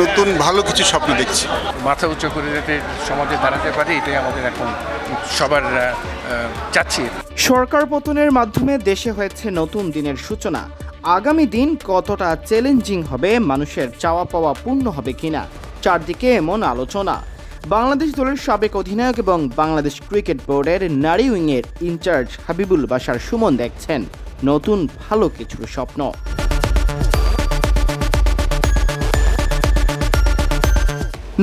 নতুন ভালো কিছু স্বপ্ন দেখছি। মাথা উঁচু করে যাতে সমাজে দাঁড়াতে পারে এটাই আমাদের এখন সবার চাচ্ছি। সরকার পতনের মাধ্যমে দেশে হয়েছে নতুন দিনের সূচনা। আগামী দিন কতটা চ্যালেঞ্জিং হবে মানুষের চাওয়া পাওয়া পূর্ণ হবে কিনা চারদিকে এমন আলোচনা। বাংলাদেশ দলের সাবেক অধিনায়ক এবং বাংলাদেশ ক্রিকেট বোর্ডের নারী উইংয়ের ইনচার্জ হাবিবুল বাসার সুমন দেখছেন নতুন ভালো কিছুর স্বপ্ন।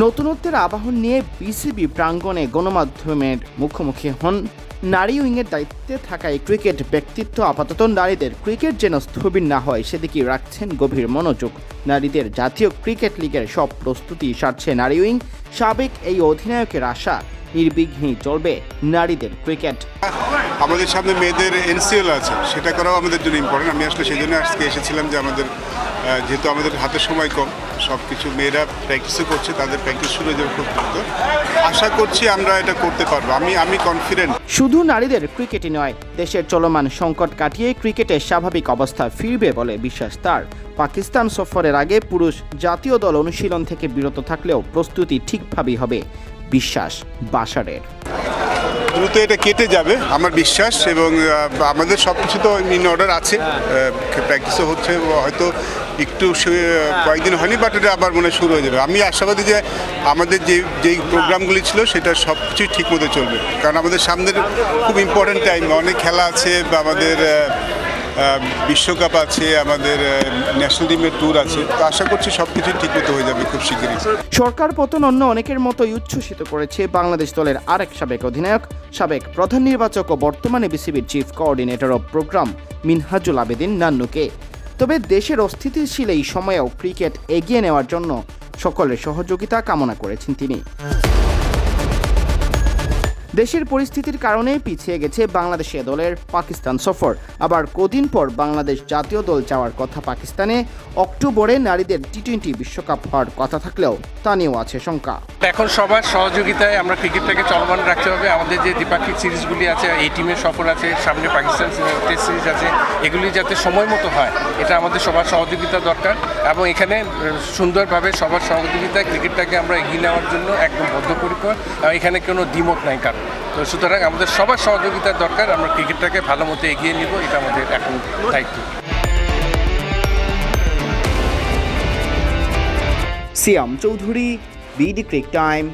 নতুনত্বের আবাহন নিয়ে বিসিবি প্রাঙ্গণে গণমাধ্যমের মুখোমুখি হন। নারী উইংয়ের দায়িত্বে থাকা এই ক্রিকেট ব্যক্তিত্ব আপাতত নারীদের ক্রিকেট যেন স্থবির না হয়, সেদিকে রাখছেন গভীর মনোযোগ। নারীদের জাতীয় ক্রিকেট লিগের সব প্রস্তুতি সারছে নারী উইং। সাবেক এই অধিনায়কের আশা নির্বিঘ্নেই চলবে নারীদের ক্রিকেট। আমাদের সামনে মেয়েদের এনসিএল আছে, সেটা করাও আমাদের জন্য ইম্পর্টেন্ট আমি আসলে সেই জন্য আজকে এসেছিলাম যে আমাদের যেহেতু আমাদের হাতে সময় কম সব কিছু মেয়েরা প্র্যাকটিসও করছে, তাদের প্র্যাকটিস শুরু হয়ে খুব দ্রুত আশা করছি আমরা এটা করতে পারব। আমি আমি কনফিডেন্ট শুধু নারীদের ক্রিকেটই নয়, দেশের চলমান সংকট কাটিয়ে ক্রিকেটের স্বাভাবিক অবস্থা ফিরবে বলে বিশ্বাস তার। পাকিস্তান সফরের আগে পুরুষ জাতীয় দল অনুশীলন থেকে বিরত থাকলেও প্রস্তুতি ঠিকভাবেই হবে। বিশ্বাস বাসারের। দ্রুত এটা কেটে যাবে, আমার বিশ্বাস, এবং আমাদের সব কিছু তো ইন অর্ডার আছে। প্র্যাকটিসও হচ্ছে হয়তো একটু কয়েকদিন হয়নি বাট এটা আবার মনে শুরু হয়ে যাবে। আমি আশাবাদী যে আমাদের যে, যেই প্রোগ্রামগুলি ছিল, সেটা সব কিছুই ঠিক মতো চলবে। কারণ আমাদের সামনের খুব ইম্পর্ট্যান্ট টাইম অনেক খেলা আছে, বা আমাদের বিশ্বকাপ আছে, আমাদের ন্যাশনাল টিমের ট্যুর আছে। তো আশা করছি সব কিছুই ঠিক মতো হয়ে যাবে খুব শিগগিরই। সরকার পতন অন্য অনেকের মতোই উচ্ছ্বসিত করেছে বাংলাদেশ দলের আরেক সাবেক অধিনায়ক, সাবেক প্রধান নির্বাচক ও বর্তমানে বিসিবির chief coordinator of program Minhajul Abedin নান্নুকে। তবে দেশের অস্থিতিশীল এই সময়েও ক্রিকেট এগিয়ে নেওয়ার জন্য সকলের সহযোগিতা কামনা করেছেন তিনি। দেশের পরিস্থিতির কারণে পিছিয়ে গেছে বাংলাদেশ দলের পাকিস্তান সফর। আবার কদিন পর বাংলাদেশ জাতীয় দল যাওয়ার কথা পাকিস্তানে, অক্টোবরে নারীদের টি টোয়েন্টি বিশ্বকাপ হওয়ার কথা থাকলেও তা নিয়েও আছে শঙ্কা। এখন সবার সহযোগিতায় আমরা ক্রিকেটটাকে চলমান রাখতে হবে। আমাদের যে দ্বিপাক্ষিক সিরিজগুলি আছে, এই টিমের সফর আছে, সামনে পাকিস্তান টেস্ট সিরিজ আছে, এগুলি যাতে সময় মতো হয়, এটা আমাদের সবার সহযোগিতা দরকার এবং এখানে সুন্দরভাবে সবার সহযোগিতায় ক্রিকেটটাকে আমরা এগিয়ে নেওয়ার জন্য একদম বদ্ধপরিকর। এখানে কোনো দ্বিমত নাই কারণ তো সুতরাং আমাদের সবার সহযোগিতার দরকার, আমরা ক্রিকেটটাকে ভালো মতো এগিয়ে নিব, এটা আমাদের এখন দায়িত্ব। Siyam Chowdhury, BD cric time.